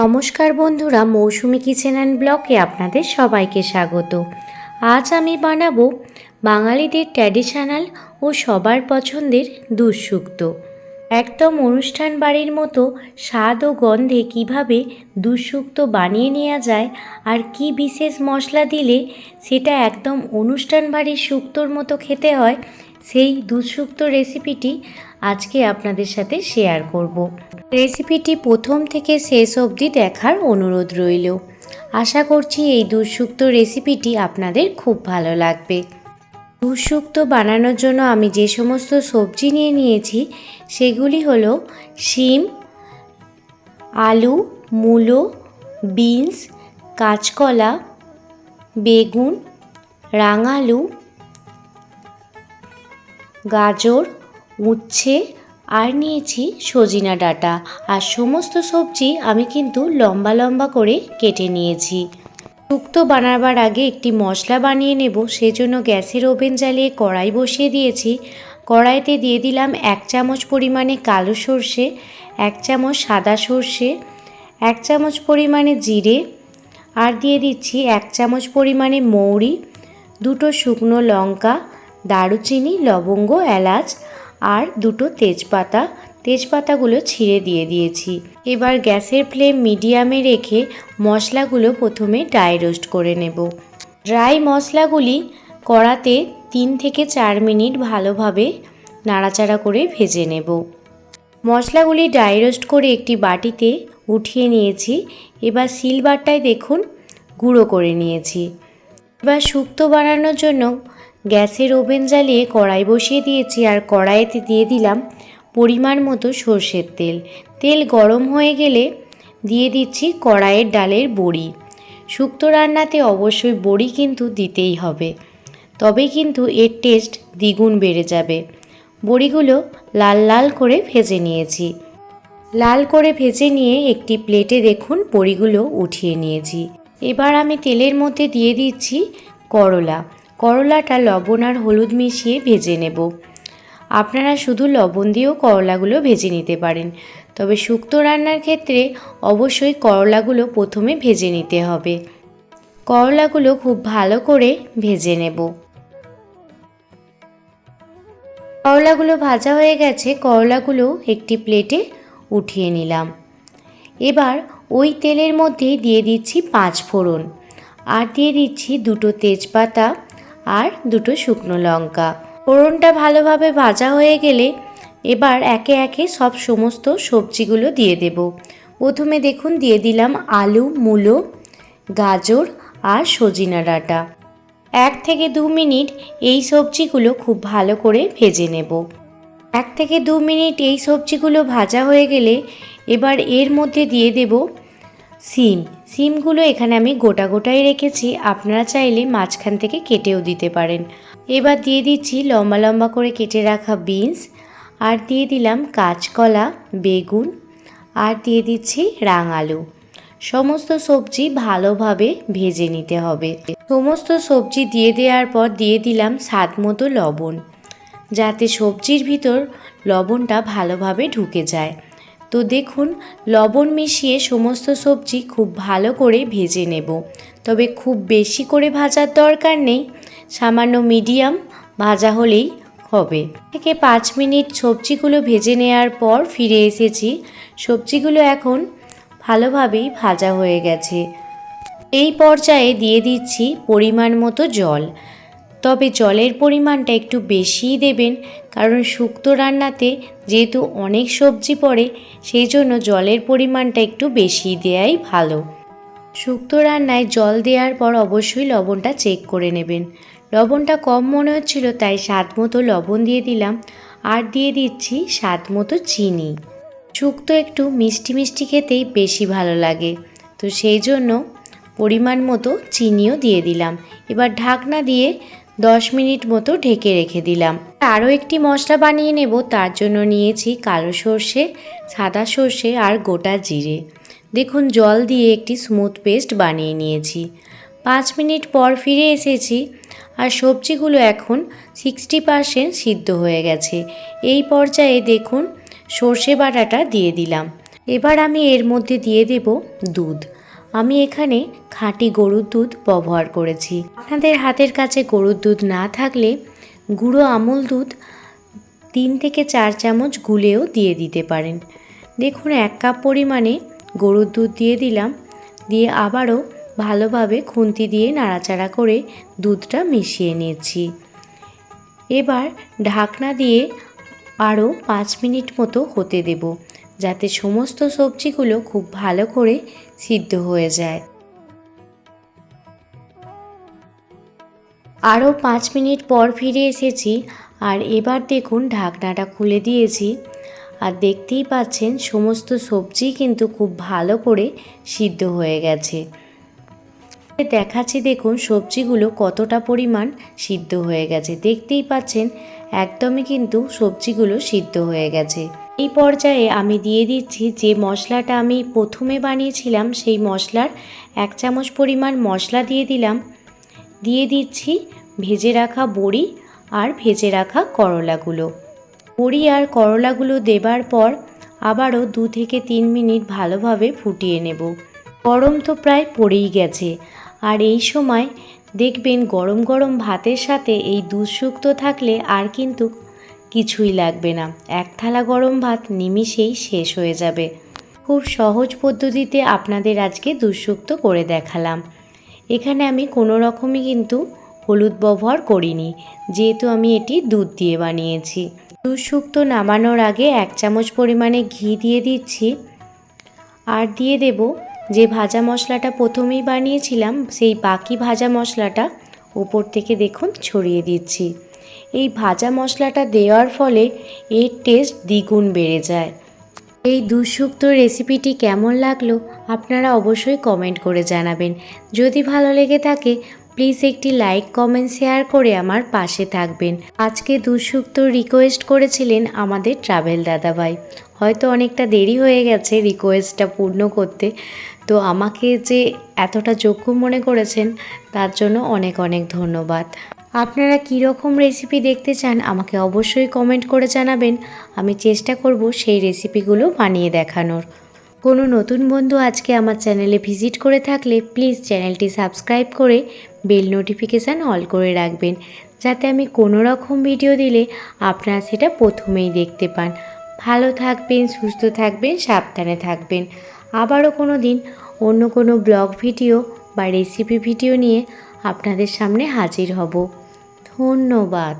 নমস্কার বন্ধুরা, মৌসুমি kitchen and ব্লকে আপনাদের সবাইকে স্বাগত। আজ আমি বানাবো বাঙালিদের ট্র্যাডিশনাল ও সবার পছন্দের দুধশুক্ত একদম অনুষ্ঠান বাড়ির মতো স্বাদ ও গন্ধে কীভাবে দুধশুক্ত বানিয়ে নেওয়া যায় আর কি বিশেষ মশলা দিলে সেটা একদম অনুষ্ঠান বাড়ির শুক্তোর মতো খেতে হয়, সেই দুধশুক্ত রেসিপিটি আজকে আপনাদের সাথে শেয়ার করব। রেসিপিটি প্রথম থেকে শেষ অবধি দেখার অনুরোধ রইল আশা করছি এই দুধশুক্ত রেসিপিটি আপনাদের খুব ভালো লাগবে দুধশুক্ত বানানোর জন্য আমি যে সমস্ত সবজি নিয়ে নিয়েছি, সেগুলি হলো শিম, আলু, মূলো, বিনস, কাঁচকলা, বেগুন, রাঙালু, গাজর উচ্ছে আর নিয়েছি সজিনা ডাঁটা। আর সমস্ত সবজি আমি কিন্তু লম্বা লম্বা করে কেটে নিয়েছি। শুক্তো বানাবার আগে একটি মশলা বানিয়ে নেব, সেজন্য গ্যাসের ওভেন জ্বালিয়ে কড়াই বসিয়ে দিয়েছি। কড়াইতে দিয়ে দিলাম এক চামচ পরিমাণে কালো সর্ষে, এক চামচ সাদা সর্ষে, এক চামচ পরিমাণে জিরে, আর দিয়ে দিচ্ছি এক চামচ পরিমাণে মৌরি, দুটো শুকনো লঙ্কা, দারুচিনি, লবঙ্গ, এলাচ আর দুটো তেজপাতা। তেজপাতাগুলো ছিঁড়ে দিয়ে দিয়েছি। এবার গ্যাসের ফ্লেম মিডিয়ামে রেখে মশলাগুলো প্রথমে ড্রাই রোস্ট করে নেব। ড্রাই মশলাগুলি কড়াতে তিন থেকে চার মিনিট ভালোভাবে নাড়াচাড়া করে ভেজে নেব। মশলাগুলি ড্রাই রোস্ট করে একটি বাটিতে উঠিয়ে নিয়েছি। এবার সিলবারটায় দেখুন, গুঁড়ো করে নিয়েছি। এবার শুক্তো বানানোর জন্য গ্যাসের ওভেন জ্বালিয়ে কড়াই বসিয়ে দিয়েছি আর কড়াইতে দিয়ে দিলাম পরিমাণ মতো সর্ষের তেল। তেল গরম হয়ে গেলে দিয়ে দিচ্ছি কড়াইয়ের ডালের বড়ি। শুক্তো রান্নাতে অবশ্যই বড়ি কিন্তু দিতেই হবে। তবে কিন্তু এর টেস্ট দ্বিগুণ বেড়ে যাবে। বড়িগুলো লাল লাল করে ভেজে নিয়েছি। লাল করে ভেজে নিয়ে একটি প্লেটে দেখুন বড়িগুলো উঠিয়ে নিয়েছি। এবার আমি তেলের মধ্যে দিয়ে দিচ্ছি করলা। করলাটা লবণ আর হলুদ মিশিয়ে ভেজে নেব। আপনারা শুধু লবণ দিয়েও করলাগুলো ভেজে নিতে পারেন। তবে শুক্তো রান্নার ক্ষেত্রে অবশ্যই করলাগুলো প্রথমে ভেজে নিতে হবে। করলাগুলো খুব ভালো করে ভেজে নেব। করলাগুলো ভাজা হয়ে গেছে, করলাগুলো একটি প্লেটে উঠিয়ে নিলাম। এবার ওই তেলের মধ্যে দিয়ে দিচ্ছি পাঁচ ফোড়ন। আর দিয়ে দিচ্ছি দুটো তেজপাতা আর দুটো শুকনো লঙ্কা। ফোড়নটা ভালোভাবে ভাজা হয়ে গেলে এবার একে একে সব সমস্ত সবজিগুলো দিয়ে দেব। প্রথমে দেখুন, দিয়ে দিলাম আলু, মূলো, গাজর আর সজিনা ডাঁটা। এক থেকে দু মিনিট এই সবজিগুলো খুব ভালো করে ভেজে নেব। এক থেকে দু মিনিট এই সবজিগুলো ভাজা হয়ে গেলে এবার এর মধ্যে দিয়ে দেব সিম। সিমগুলো এখানে আমি গোটা গোটাই রেখেছি। আপনারা চাইলে মাঝখান থেকে কেটেও দিতে পারেন। এবার দিয়ে দিচ্ছি লম্বা লম্বা করে কেটে রাখা বিনস। আর দিয়ে দিলাম কাঁচকলা, বেগুন। আর দিয়ে দিচ্ছি রাঙালু সমস্ত সবজি ভালোভাবে ভেজে নিতে হবে। সমস্ত সবজি দিয়ে দেওয়ার পর দিয়ে দিলাম স্বাদ মতো লবণ। যাতে সবজির ভিতর লবণটা ভালোভাবে ঢুকে যায়। তো দেখুন, লবণ মিশিয়ে সমস্ত সবজি খুব ভালো করে ভেজে নেব। তবে খুব বেশি করে ভাজার দরকার নেই, সামান্য মিডিয়াম ভাজা হলেই হবে। থেকে পাঁচ মিনিট সবজিগুলো ভেজে নেওয়ার পর ফিরে এসেছি। সবজিগুলো এখন ভালোভাবেই ভাজা হয়ে গেছে। এই পর্যায়ে দিয়ে দিচ্ছি পরিমাণ মতো জল। তবে জলের পরিমাণটা একটু বেশিই দেবেন, কারণ শুক্তো রান্নাতে যেহেতু অনেক সবজি পড়ে, সেই জন্য জলের পরিমাণটা একটু বেশি দেয়াই ভালো। শুক্তো রান্নায় জল দেওয়ার পর অবশ্যই লবণটা চেক করে নেবেন। লবণটা কম মনে হচ্ছিল, তাই স্বাদ মতো লবণ দিয়ে দিলাম, আর দিয়ে দিচ্ছি স্বাদ মতো চিনি। শুক্তো একটু মিষ্টি মিষ্টি খেতেই বেশি ভালো লাগে, তো সেই জন্য পরিমাণ মতো চিনিও দিয়ে দিলাম। এবার ঢাকনা দিয়ে দশ মিনিট মতো ঢেকে রেখে দিলাম। আরও একটি মশলা বানিয়ে নেব, তার জন্য নিয়েছি কালো সর্ষে, সাদা সর্ষে আর গোটা জিরে। দেখুন, জল দিয়ে একটি স্মুথ পেস্ট বানিয়ে নিয়েছি। পাঁচ মিনিট পর ফিরে এসেছি আর সবজিগুলো এখন সিক্সটি পারসেন্ট সিদ্ধ হয়ে গেছে। এই পর্যায়ে দেখুন, সর্ষে বাটাটা দিয়ে দিলাম। এবার আমি এর মধ্যে দিয়ে দেব দুধ। আমি এখানে খাঁটি গরুর দুধ ব্যবহার করেছি। আপনাদের হাতের কাছে গরুর দুধ না থাকলে গুঁড়ো আমুল দুধ তিন থেকে চার চামচ গুলেও দিয়ে দিতে পারেন। দেখুন, এক কাপ পরিমাণে গরুর দুধ দিয়ে দিলাম। দিয়ে আবারও ভালোভাবে খুন্তি দিয়ে নাড়াচাড়া করে দুধটা মিশিয়ে নিয়েছি। এবার ঢাকনা দিয়ে আরও পাঁচ মিনিট মতো হতে দেব। যাতে সমস্ত সবজিগুলো খুব ভালো করে সিদ্ধ হয়ে যায়। আরও পাঁচ মিনিট পর ফিরে এসেছি আর এবার দেখুন ঢাকনাটা খুলে দিয়েছি। আর দেখতেই পাচ্ছেন সমস্ত সবজি কিন্তু খুব ভালো করে সিদ্ধ হয়ে গেছে। দেখাচ্ছি দেখুন সবজিগুলো কতটা পরিমাণ সিদ্ধ হয়ে গেছে। দেখতেই পাচ্ছেন একদমই কিন্তু সবজিগুলো সিদ্ধ হয়ে গেছে। এই পর্যায়ে আমি দিয়ে দিচ্ছি যে মশলাটা আমি প্রথমে বানিয়েছিলাম, সেই মশলার এক চামচ পরিমাণ মশলা দিয়ে দিলাম। দিয়ে দিচ্ছি ভেজে রাখা বড়ি আর ভেজে রাখা করলাগুলো। বড়ি আর করলাগুলো দেবার পর আবারও দু থেকে তিন মিনিট ভালোভাবে ফুটিয়ে নেব। গরম তো প্রায় পড়েই গেছে। আর এই সময় দেখবেন গরম গরম ভাতের সাথে এই দুধ থাকলে আর কিন্তু কিছুই লাগবে না। এক থালা গরম ভাত নিমিষেই শেষ হয়ে যাবে। খুব সহজ পদ্ধতিতে আপনাদের আজকে দুঃসুক্ত করে দেখালাম। এখানে আমি কোনো রকমই কিন্তু হলুদ ব্যবহার করিনি, যেহেতু আমি এটি দুধ দিয়ে বানিয়েছি। দুধ নামানোর আগে এক চামচ পরিমাণে ঘি দিয়ে দিচ্ছি। আর দিয়ে দেব যে ভাজা মশলাটা প্রথমেই বানিয়েছিলাম, সেই বাকি ভাজা মশলাটা ওপর থেকে দেখুন ছড়িয়ে দিচ্ছি। এই ভাজা মশলাটা দেওয়ার ফলে এর টেস্ট দ্বিগুণ বেড়ে যায়। এই দুঃশুক্ত রেসিপিটি কেমন লাগল আপনারা অবশ্যই কমেন্ট করে জানাবেন। যদি ভালো লেগে থাকে প্লিজ একটি লাইক কমেন্ট শেয়ার করে আমার পাশে থাকবেন। আজকে দুঃশুক্ত রিকোয়েস্ট করেছিলেন আমাদের ট্রাভেল দাদাভাই। হয়তো অনেকটা দেরি হয়ে গেছে রিকোয়েস্টটা পূর্ণ করতে। তো আমাকে যে এতটা যোগ্য মনে করেছেন, তার জন্য অনেক অনেক ধন্যবাদ। আপনারা কী রকম রেসিপি দেখতে চান, আমাকে অবশ্যই কমেন্ট করে জানাবেন। আমি চেষ্টা করব সেই রেসিপিগুলো বানিয়ে দেখানোর। কোনো নতুন বন্ধু আজকে আমার চ্যানেলে ভিজিট করে থাকলে প্লিজ চ্যানেলটি সাবস্ক্রাইব করে বেল নোটিফিকেশান অল করে রাখবেন। যাতে আমি কোনো রকম ভিডিও দিলে আপনারা সেটা প্রথমেই দেখতে পান। ভালো থাকবেন, সুস্থ থাকবেন, সাবধানে থাকবেন। আবারও কোনো দিন অন্য কোনো ব্লগ ভিডিও বা রেসিপি ভিডিও নিয়ে আপনাদের সামনে হাজির হব। ধন্যবাদ।